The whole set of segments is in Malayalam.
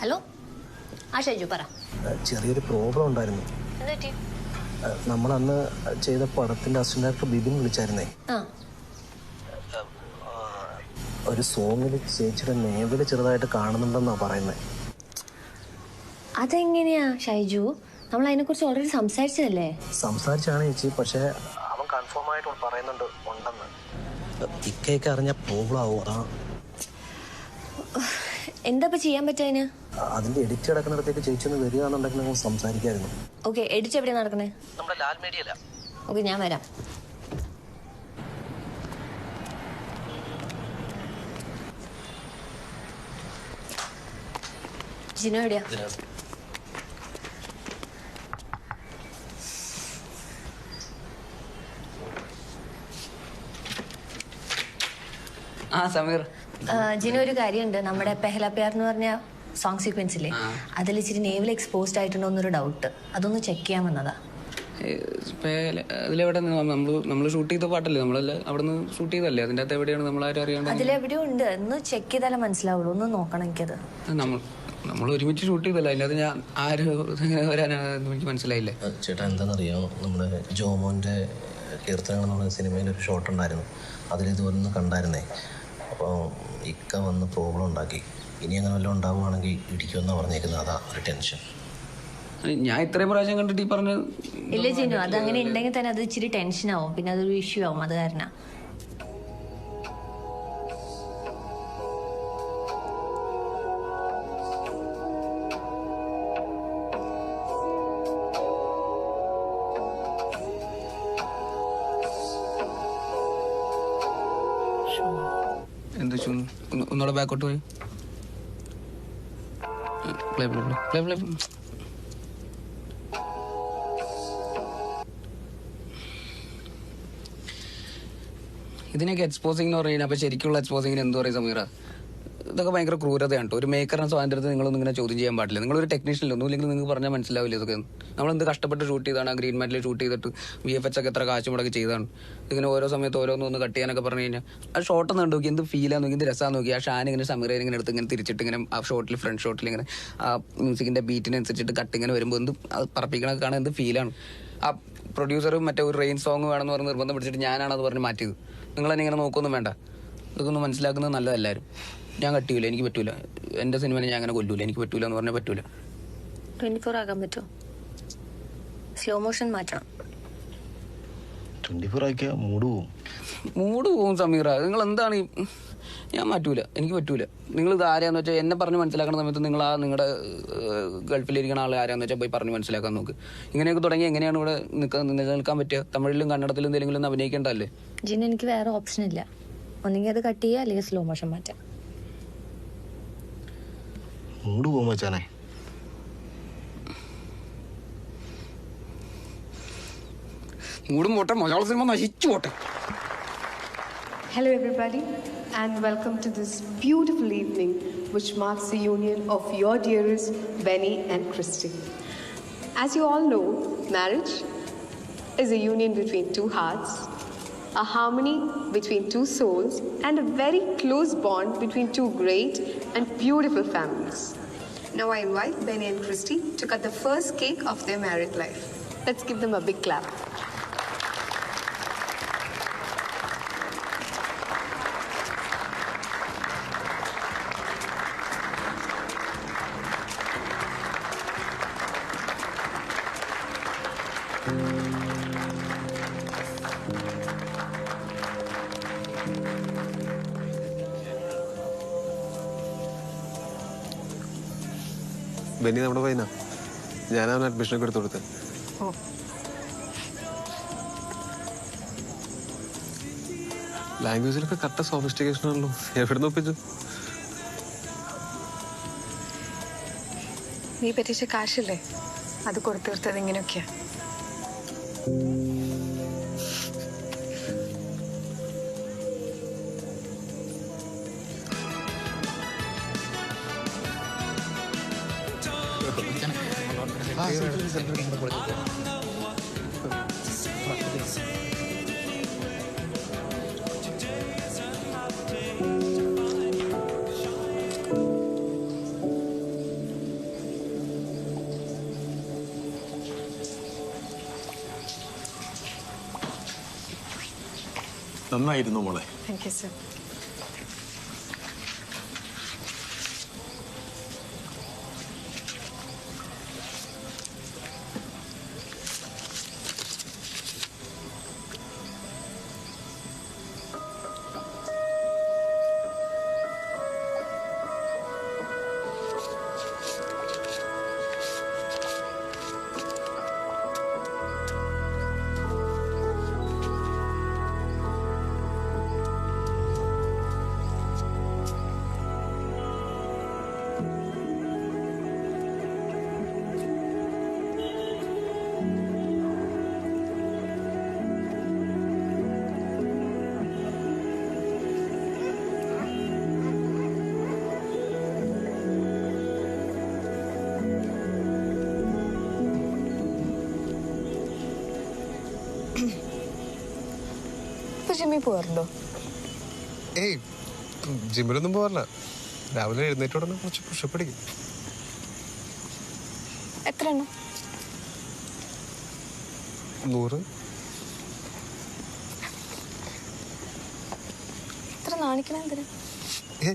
ഹലോ ആ ഷൈജു പറ. ചെറിയൊരു പ്രോബ്ലം ഉണ്ടായിരുന്നു. നമ്മൾ അന്ന് ചെയ്ത പടത്തിന്റെ അസിസ്റ്റന്റ് ഡയറക്ടർ ബിബിൻ വിളിച്ചായിരുന്നേ. ആ. ഒരു സോങ്ങിൽ ചേച്ചിയുടെ നേവൽ ചെറുതായിട്ട് കാണുന്നുണ്ടെന്നാ പറയുന്നത് അതെങ്ങനെയാ ഷൈജു നമ്മൾ അതിനെ കുറിച്ച് ഓൾറെഡി സംസാരിച്ചതല്ലേ? സംസാരിച്ചാണ് ചേച്ചി പക്ഷേ അവൻ കൺഫേം ആയിട്ട് പറയുന്നുണ്ട് ഉണ്ടെന്ന്. ഇക്കയൊക്കെ അറിഞ്ഞ പ്രോബ്ലം ആവും. അതാ എന്താ ചെയ്യാൻ പറ്റുക അതിന്റെ എഡിറ്റ് നടക്കുന്നിടത്തേക്ക് ചേച്ചി ഒന്ന് വരിക നമുക്ക് സംസാരിക്കായിരുന്നു ഓക്കെ എഡിറ്റ് എവിടെയാ നടക്കണേ നമ്മുടെ ലാൽ മീഡിയല്ല ഓക്കെ ഞാൻ വരാം. ജിനോ എവിടെയാ? ആ സമീർ. ജിനോ ഒരു കാര്യമുണ്ട് നമ്മുടെ പെഹല പ്യാർ എന്ന് പറഞ്ഞ സോങ് സീക്വൻസിലെ ഇല്ലേ? അതിൽ ഇച്ചിരി നേവിൽ എക്സ്പോസ്ഡ് ആയിട്ടുണ്ടോ എന്നൊരു ഡൗട്ട് അതൊന്ന് ചെക്ക് ചെയ്യാൻ വന്നതാ. അതിലെവിടെ നമ്മൾ നമ്മൾ ഷൂട്ട് ചെയ്ത പാട്ടല്ലേ? നമ്മളല്ല അവിടെ നിന്ന് ഷൂട്ട് ചെയ്തല്ലേ അതിന്റെ അകത്ത് എവിടെയാണ് നമ്മൾ ആരും അറിയാണ്ട് അതിലെവിടെയോ ഉണ്ട്. ഒന്ന് ചെക്ക് ചെയ്താലേ മനസ്സിലാവുള്ളൂ. ഒന്ന് നോക്കണം എനിക്കത്. നമ്മൾ നമ്മൾ ഒരുമിച്ച് ഷൂട്ട് ചെയ്തല്ല അതിന്റെ അകത്ത് ഞാൻ ആര് ഇങ്ങനെ വരാനാണെന്ന് എനിക്ക് മനസ്സിലായില്ലേ? ചേട്ടാ എന്താണെന്നറിയോ? നമ്മുടെ ജോമോന്റെ കീർത്തനങ്ങൾ നമ്മുടെ സിനിമയിൽ ഒരു ഷോട്ട് ഉണ്ടായിരുന്നു. അതിലിതുപോലെ ഒന്ന് കണ്ടായിരുന്നേ. അപ്പോൾ ഇക്ക വന്ന് പ്രോബ്ലം ഉണ്ടാക്കി. ഇനി അങ്ങനെ വല്ലതും ഉണ്ടാവുകയാണെങ്കിൽ ഇടിക്കുമെന്നാണ് പറഞ്ഞേക്കുന്നത്. അതാ ഒരു ടെൻഷൻ ഞാൻ ഇത്രയും പ്രാവശ്യം കണ്ടിട്ട് ഈ പറഞ്ഞ ഇല്ല ജിനു. അതങ്ങനെ അങ്ങനെ ഉണ്ടെങ്കിൽ തന്നെ അത് ഇച്ചിരി ടെൻഷൻ ആവും. പിന്നെ അതൊരു ഇഷ്യൂ ആവും. അത് കാരണം. ഒന്നുകൂടെ ബാക്കോട്ട് പോയി. ഇതിനൊക്കെ എക്സ്പോസിംഗ് എന്ന് പറയുന്നത് അപ്പൊ ശരിക്കുള്ള എക്സ്പോസിംഗിന് എന്ത് പറയും സമീറ? ഇതൊക്കെ ഭയങ്കര ക്രൂരതയാണ് ഒരു മേക്കറിന് സ്വാതന്ത്ര്യത്തെ നിങ്ങളൊന്നും ഇങ്ങനെ ചോദ്യം ചെയ്യാൻ പാടില്ല. നിങ്ങൾ ഒരു ടെക്നീഷ്യൻ ഒന്നും ഇല്ലെങ്കിൽ നിങ്ങൾക്ക് പറഞ്ഞാൽ മനസ്സിലാവില്ല ഇതൊക്കെ. നമ്മൾ എന്ത് കഷ്ടപ്പെട്ട് ഷൂട്ട് ചെയ്താണ് ഗ്രീൻ മാറ്റിൽ ഷൂട്ട് ചെയ്തിട്ട് വി എഫ് എച്ച് ഒക്കെ എത്ര കാശ് മുടക്കി ചെയ്താണ്. ഇതിങ്ങനെ ഓരോ സമയത്ത് ഓരോന്നും ഒന്ന് കട്ട് ചെയ്യാനൊക്കെ പറഞ്ഞു കഴിഞ്ഞാൽ ആ ഷോട്ട് ഒന്ന് നോക്കി എന്ത് ഫീലാന്ന് നോക്കി എന്ത് രസമാണ് നോക്കി. ആ ഷാൻ ഇങ്ങനെ സമീറ ഇങ്ങനെ എടുത്ത് ഇങ്ങനെ തിരിച്ചിട്ട് ഇങ്ങനെ ആ ഷോട്ടിൽ ഫ്രണ്ട് ഷോട്ടിൽ ഇങ്ങനെ ആ മ്യൂസിക്കിന്റെ ബീറ്റിനനുസരിച്ചിട്ട് കട്ട് ഇങ്ങനെ വരുമ്പോൾ എന്ത് അത് പറപ്പിക്കണൊക്കെ കാണാൻ എന്ത് ഫീലാണ് ആ പ്രൊഡ്യൂസറും മറ്റേ ഒരു റെയിൻ സോങ് വേണമെന്ന് പറഞ്ഞ് നിർബന്ധം പിടിച്ചിട്ട് ഞാനാണ് അത് പറഞ്ഞ് മാറ്റിയത്. നിങ്ങൾ എന്നെ ഇങ്ങനെ നോക്കൊന്നും വേണ്ട. ഇതൊക്കെ ഒന്ന് മനസ്സിലാക്കുന്നത് നല്ലതല്ലാരും. ഞാൻ കട്ടിയില്ല എനിക്ക് പറ്റൂല. എന്റെ സിനിമനെ ഞാൻ അങ്ങനെ കൊല്ലൂല എനിക്ക് പറ്റൂല എന്ന് പറഞ്ഞാൽ പറ്റൂല. ട്വന്റി ഫോർ ആക്കാൻ പറ്റുമോ സ്ലോ മോഷൻ മാറ്റണം ഫോർ മൂട് പോവും. മൂഡ് പോകും സമീറ. നിങ്ങൾ എന്താണ് ഈ ഞാൻ മാറ്റൂല എനിക്ക് പറ്റൂല. നിങ്ങൾ ഇത് ആരാന്ന് വെച്ചാൽ എന്നെ പറഞ്ഞ് മനസ്സിലാക്കുന്ന സമയത്ത് നിങ്ങൾ ആ നിങ്ങളുടെ ഗൾഫിലിരിക്കുന്ന ആൾ ആരാന്ന് വെച്ചാൽ പോയി പറഞ്ഞ് മനസ്സിലാക്കാൻ നോക്ക്. ഇങ്ങനെയൊക്കെ തുടങ്ങി എങ്ങനെയാണ് ഇവിടെ നിൽക്കാൻ നിലനിൽക്കാൻ പറ്റുക? തമിഴിലും കന്നഡത്തിലും എന്തെങ്കിലും ഒന്ന് അഭിനയിക്കേണ്ടതല്ലേ? ജിനു എനിക്ക് വേറെ ഓപ്ഷൻ ഇല്ല. ഒന്നെങ്കിൽ അത് കട്ട് ചെയ്യുക അല്ലെങ്കിൽ സ്ലോ മോഷൻ മാറ്റാം മൂട് പോകും മച്ചാനെ മൂടും പോട്ടെ മലയാള സിനിമ നശിച്ചു പോട്ടെ Hello, everybody, and welcome to this beautiful evening, which marks the union of your dearest Benny and Christy. As you all know, marriage is a union between two hearts, a harmony between two souls, and a very close bond between two great and beautiful families. Now, I invite Benny and Christy to cut the first cake of their married life. Let's give them a big clap. Benny നമ്മുടെ പയ്യനാ. ഞാൻ അവന് അഡ്മിഷനൊക്കെ എടുത്തു കൊടുത്തത് ലാംഗ്വേജിലൊക്കെ കട്ട സോഫിസ്റ്റിക്കേഷൻ ആണല്ലോ. എവിടെ നോപ്പിച്ചു ഒപ്പിച്ചു? നീ പറ്റിച്ച കാശില്ലേ? അത് കൊടുത്തു തീർത്തത് ഇങ്ങനെയൊക്കെയാ. Ah, നന്നായിരുന്നു മോളെ. താങ്ക് സർ ജിമ്മിൽ പോകാറുണ്ടോ ഏയ് ജിമ്മിലൊന്നും പോകാറില്ല രാവിലെ എഴുന്നേറ്റ് ഉടനെ കുറച്ച് പുഷപ്പ് അടിക്കും. എത്ര എണ്ണം നൂറ്. ഇത്ര നാണിക്കണ എന്തിനാ? ഏ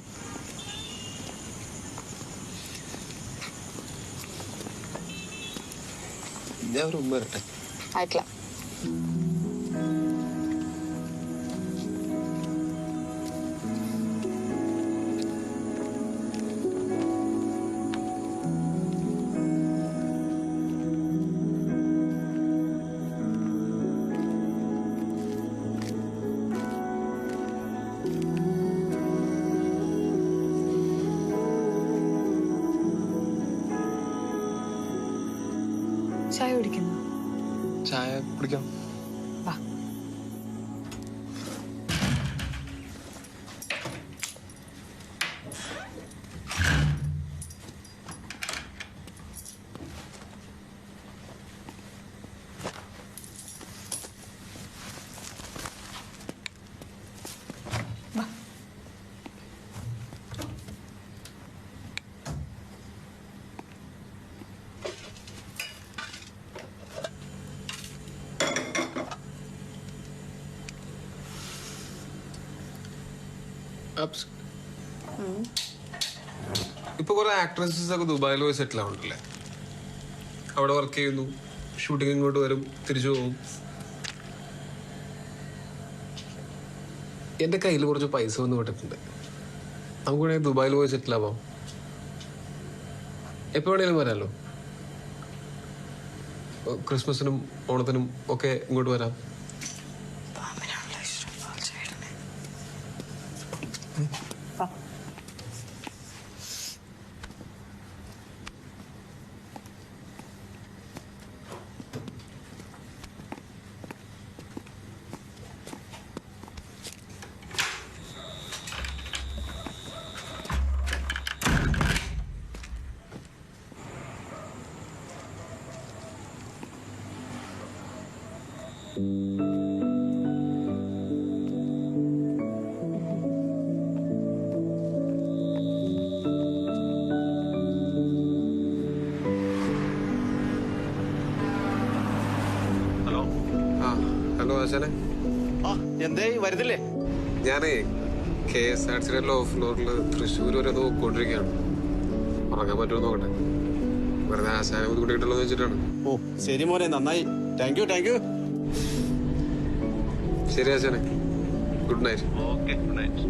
ഞാൻ ഒരു ഉമ്മ വരട്ടെ. ആയിട്ടില്ല. ചായ കുടിക്കുന്നു? ചായ കുടിക്കാം. ഇപ്പൊ കുറെ ആക്ട്രസസ് ഒക്കെ ദുബായിൽ പോയി സെറ്റിൽ ആവുന്നുണ്ടല്ലേ അവിടെ വർക്ക് ചെയ്യുന്നു. ഷൂട്ടിംഗ് ഇങ്ങോട്ട് വരും തിരിച്ചു പോകും എന്റെ കയ്യിൽ കുറച്ച് പൈസ വന്ന് വിട്ടിട്ടുണ്ട് നമുക്ക് ദുബായിൽ പോയി സെറ്റിൽ ആവാം. എപ്പോ വേണേലും വരാമല്ലോ ക്രിസ്മസിനും ഓണത്തിനും ഒക്കെ ഇങ്ങോട്ട് വരാം. ഹലോ ഹലോ ആശാനെ? ആ എന്തേ വരുന്നില്ലേ? ഞാനേ കെ എസ് ആർ സിയുടെ ലോ ഫ്ലോറിൽ തൃശ്ശൂർ വരെ നോക്കിക്കൊണ്ടിരിക്കുകയാണ്. ഉറങ്ങാൻ പറ്റുമോ നോക്കട്ടെ. വെറുതെ ആശാനെ ബുദ്ധിമുട്ടിയിട്ടുള്ളൂ വെച്ചിട്ടാണ്. ഓ ശരി മോനെ നന്നായി. താങ്ക് യു താങ്ക് യു ശരി ആശാനെ. Good night okay good night